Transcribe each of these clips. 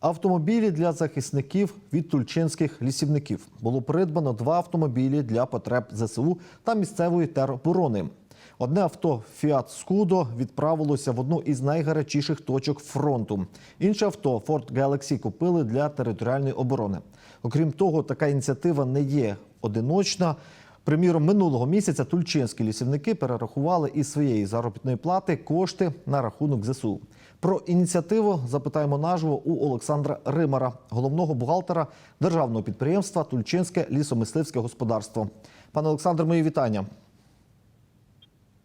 Автомобілі для захисників від тульчинських лісівників було придбано два автомобілі для потреб ЗСУ та місцевої тероборони. Одне авто Фіат Скудо відправилося в одну із найгарячіших точок фронту. Інше авто Ford Galaxy купили для територіальної оборони. Окрім того, така ініціатива не є одиночна. Приміром, минулого місяця тульчинські лісівники перерахували із своєї заробітної плати кошти на рахунок ЗСУ. Про ініціативу запитаємо наживо у Олександра Римара, головного бухгалтера державного підприємства Тульчинське лісомисливське господарство. Пане Олександр, мої вітання.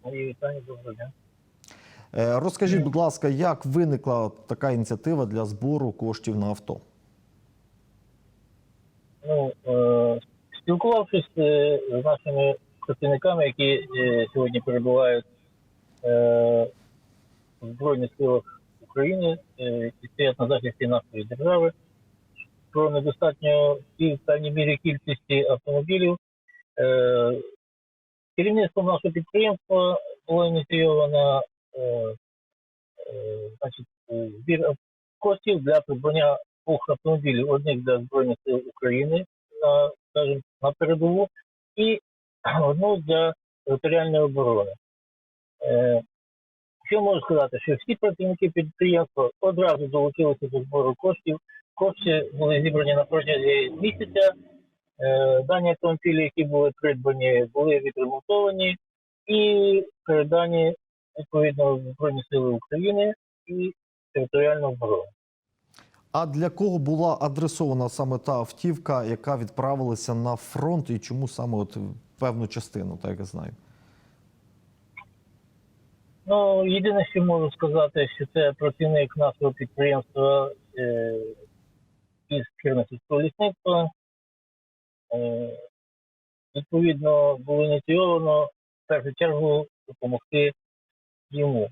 Мої вітання, доброго дня. Е, Розкажіть, будь ласка, як виникла така ініціатива для збору коштів на авто? Ну, е, спілкувавшись е, з нашими працівниками, які е, сьогодні перебувають е, в Збройних силах України і стоять на захисті нашої держави, про недостатньо в певній мірі кількості автомобілів. Керівництвом нашого підприємства було ініційовано значить, збір коштів для придбання двох автомобілів: одних для Збройних сил України на, скажімо, на передову, і одну для територіальної оборони. Е, що можу сказати, що всі працівники підприємства одразу долучилися до збору коштів. Кошти були зібрані на протязі місяця. Е, дані автомобілі, які були придбані, були відремонтовані і передані відповідно Збройні Сили України і територіальну оборону. А для кого була адресована саме та автівка, яка відправилася на фронт, і чому саме от певну частину, так я знаю? Ну, єдине, що можу сказати, що це працівник нашого підприємства е, із фірми сільського лісництва. Е, відповідно, було ініційовано в першу чергу допомогти йому.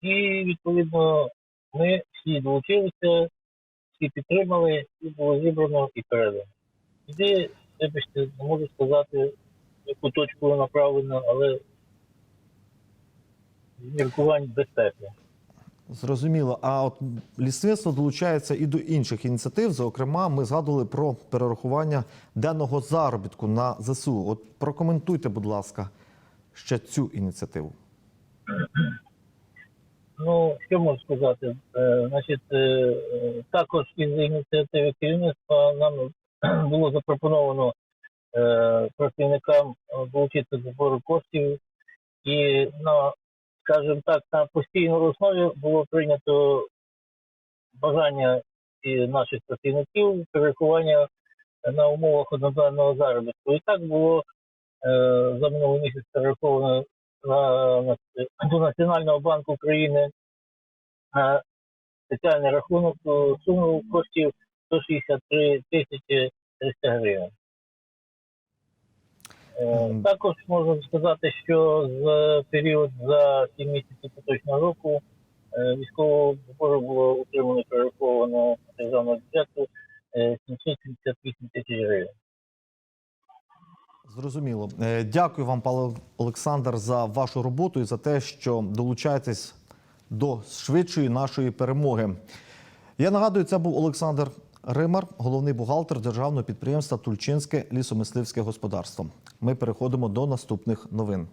І відповідно ми всі долучилися, всі підтримали, і було зібрано і передано. Іди, вибачте, не можу сказати, яку точку направлено, але міркувань безпеки. Зрозуміло. А от лісництво долучається і до інших ініціатив. Зокрема, ми згадували про перерахування денного заробітку на ЗСУ. От прокоментуйте, будь ласка, ще цю ініціативу. Що можу сказати? Е, значить, е, е, також із ініціативи керівництва нам було запропоновано е, працівникам е, долучитися до збору коштів, і на, скажімо так, на постійній основі було прийнято бажання і наших працівників перерахування на умовах одноденного заробітку. І так було е, за минулий місяць перераховано до Національного банку України на спеціальний рахунок е, суму коштів 163 тисячі 300 гривень. Е, Також можу сказати, що за період за 7 місяців поточного року е, військового збору було утримано і перераховано державного бюджету е, 778 тисяч гривень. Зрозуміло. Е, Дякую вам, пане Олександр, за вашу роботу і за те, що долучаєтесь до швидшої нашої перемоги. Я нагадую, це був Олександр Римар, головний бухгалтер державного підприємства Тульчинське лісомисливське господарство. Ми переходимо до наступних новин.